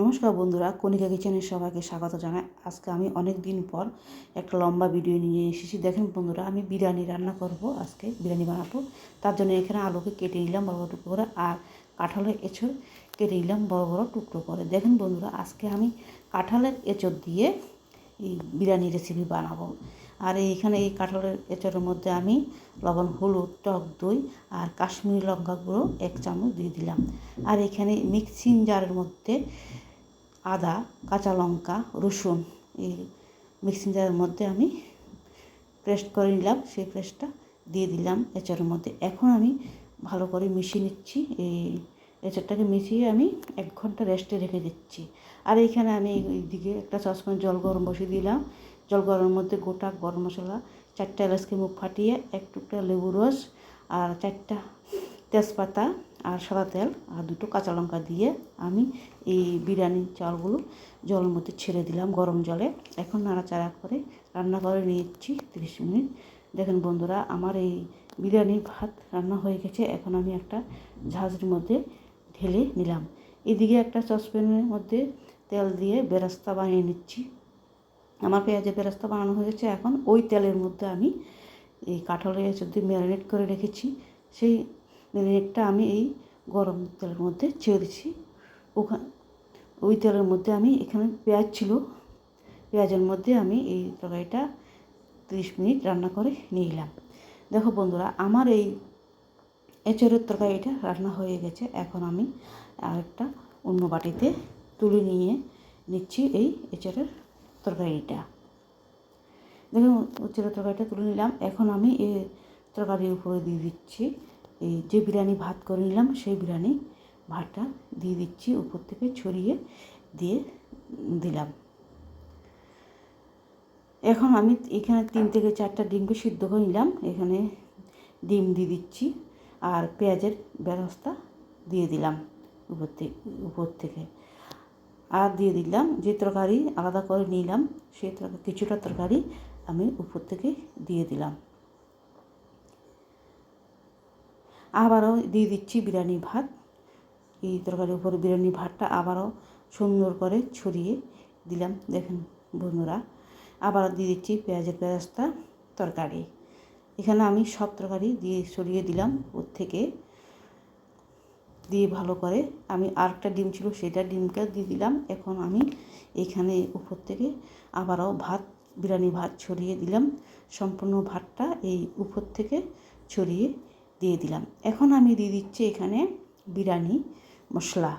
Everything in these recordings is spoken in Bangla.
নমস্কার বন্ধুরা, কণিকা কিচেনের সবাইকে স্বাগত জানাই। আজকে আমি অনেক দিন পর একটা লম্বা ভিডিও নিয়ে এসেছি। দেখেন বন্ধুরা, আমি বিরিয়ানি রান্না করব আজকে, বিরিয়ানি বানাবো। তার জন্য এখানে আলুকে কেটে নিলাম বড় বড় টুকরো করে, আর কাঁঠালের এঁচড় কেটে নিলাম বড় বড় টুকরো করে। দেখেন বন্ধুরা, আজকে আমি কাঁঠালের এঁচড় দিয়ে এই বিরিয়ানি রেসিপি বানাবো। আর এইখানে এই কাঁঠালের এঁচড়ের মধ্যে আমি লবণ, হলুদ, টক দই আর কাশ্মীরি লঙ্কা গুঁড়ো এক চামচ দিয়ে দিলাম। আর এখানে মিক্সিং জারের মধ্যে আদা, কাঁচা লঙ্কা, রসুন এই মিক্সিং জারের মধ্যে আমি পেস্ট করে নিলাম। সেই পেস্টটা দিয়ে দিলাম এঁচড়ের মধ্যে। এখন আমি ভালো করে মিশিয়ে নিচ্ছি এই এঁচড়টাকে মিশিয়ে আমি এক ঘণ্টা রেস্টে রেখে দিচ্ছি। আর এইখানে আমি এইদিকে একটা সসপ্যান জল গরম বসিয়ে দিলাম। জল গরমের মধ্যে গোটা গরম মশলা, চারটা এলাচকে মুখ ফাটিয়ে এক টুকটা লেবু রস আর চারটা তেজপাতা আর সাদা তেল আর দুটো কাঁচা লঙ্কা দিয়ে আমি এই বিরিয়ানির চালগুলো জলের মধ্যে ছেড়ে দিলাম গরম জলে। এখন নাড়াচাড়া করে রান্না করে নিয়েছি তিরিশ মিনিট। দেখেন বন্ধুরা, আমার এই বিরিয়ানির ভাত রান্না হয়ে গেছে। এখন আমি একটা ঝাঁঝরির মধ্যে ঢেলে নিলাম। এদিকে একটা সসপ্যানের মধ্যে তেল দিয়ে বেরাস্তা বানিয়ে নিচ্ছি। আমার পেঁয়াজের বেরাস্তা বানানো হয়েছে। এখন ওই তেলের মধ্যে আমি এই কাঁঠালের যদি ম্যারিনেট করে রেখেছি, সেই ম্যারিনেটটা আমি এই গরম তেলের মধ্যে ছেড়ে দিচ্ছি। ওখানে ওই তেলের মধ্যে আমি এখানে পেঁয়াজ ছিল। পেঁয়াজের মধ্যে আমি এই তরকারিটা তিরিশ মিনিট রান্না করে নিয়ে এলাম দেখো বন্ধুরা, আমার এই এঁচড়ের তরকারিটা রান্না হয়ে গেছে। এখন আমি আরেকটা অন্য বাটিতে তুলে নিয়ে নিচ্ছি এই এঁচড়ের তরকারিটা। দেখুন, এঁচড়ের তরকারিটা তুলে নিলাম। এখন আমি এই তরকারির উপরে দিয়ে দিচ্ছি এই যে বিরিয়ানি ভাত করে নিলাম, সেই বিরিয়ানি ভাতটা দিয়ে দিচ্ছি উপর থেকে ছড়িয়ে দিয়ে দিলাম। এখন আমি এখানে তিন থেকে চারটা ডিমকে সিদ্ধ করে নিলাম। এখানে ডিম দিয়ে দিচ্ছি। আর পেঁয়াজের ব্যবস্থা দিয়ে দিলাম উপর থেকে উপর থেকে। আর দিয়ে দিলাম যে তরকারি আলাদা করে নিলাম সেই তরকারি কিছুটা তরকারি আমি উপর থেকে দিয়ে দিলাম। আবারও দিয়ে দিচ্ছি বিরিয়ানি ভাত। এই তরকারির উপরে বিরিয়ানি ভাতটা আবারও সুন্দর করে ছড়িয়ে দিলাম। দেখেন বন্ধুরা, আবারও দিয়ে দিচ্ছি পেঁয়াজের পেঁয়াজটা তরকারি। এখানে আমি সব তরকারি দিয়ে সরিয়ে দিলাম ওর থেকে। দিয়ে ভালো করে আমি আরেকটা ডিম ছিল সেটা ডিমটা দিয়ে দিলাম। এখন আমি এখানে উপর থেকে আবারও ভাত, বিরিয়ানি ভাত ছড়িয়ে দিলাম। সম্পূর্ণ ভাতটা এই উপর থেকে ছড়িয়ে দিয়ে দিলাম। এখন আমি দিয়ে দিচ্ছি এখানে বিরিয়ানি মশলা।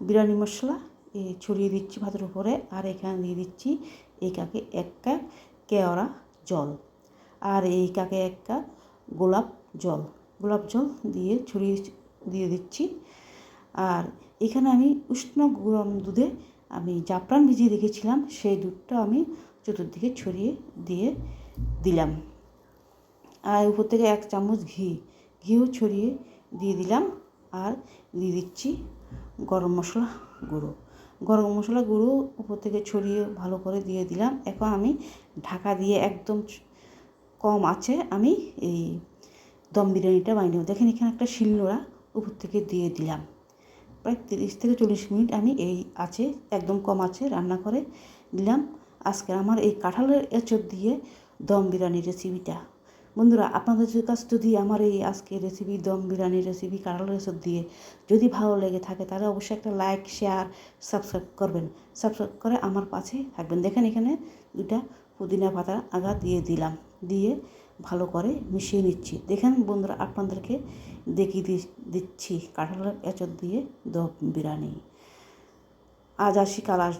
বিরিয়ানি মশলা ছড়িয়ে দিচ্ছি ভাতের উপরে। আর এখানে দিয়ে দিচ্ছি এই কাকে এক কাপ কেওড়া জল। আর এই কাকে এক কাপ গোলাপ জল। গোলাপ জল দিয়ে ছড়িয়ে দিয়ে দিচ্ছি। আর এখানে আমি উষ্ণ গরম দুধে আমি জাফরান ভিজিয়ে রেখেছিলাম। সেই দুধটা আমি চতুর্দিকে ছড়িয়ে দিয়ে দিলাম। আর উপর থেকে এক চামচ ঘি। ঘিও ছড়িয়ে দিয়ে দিলাম। আর দিয়ে দিচ্ছি গরম মশলা গুঁড়ো। গরম মশলা গুঁড়ো উপর থেকে ছড়িয়ে ভালো করে দিয়ে দিলাম। এখন আমি ঢাকা দিয়ে একদম কম আছে, আমি এই দম বিরিয়ানিটা বানিয়ে নেব। দেখেন এখানে একটা শিলনোড়া উপর থেকে দিয়ে দিলাম। প্রায় তিরিশ থেকে চল্লিশ মিনিট আমি এই আছে, একদম কম আছে, রান্না করে দিলাম। আজকে আমার এই কাঁঠালের এঁচড় দিয়ে দম বিরিয়ানি রেসিপিটা বন্ধুরা, আপনাদের কাছে যদি আমার এই আজকে রেসিপি দম বিরিয়ানি রেসিপি কাঁঠালের রেসিপ দিয়ে যদি ভালো লেগে থাকে, তাহলে অবশ্যই একটা লাইক শেয়ার সাবস্ক্রাইব করবেন। সাবস্ক্রাইব করে আমার পাশে থাকবেন। দেখেন এখানে দুটা পুদিনা পাতা আগা দিয়ে দিলাম, দিয়ে ভালো করে মিশিয়ে নিচ্ছি। দেখেন বন্ধুরা, আপনাদেরকে দেখিয়ে দিচ্ছি। কাঁঠালের এঁচড় দিয়ে দম বিরিয়ানি। আজ আসি, কাল আসবে।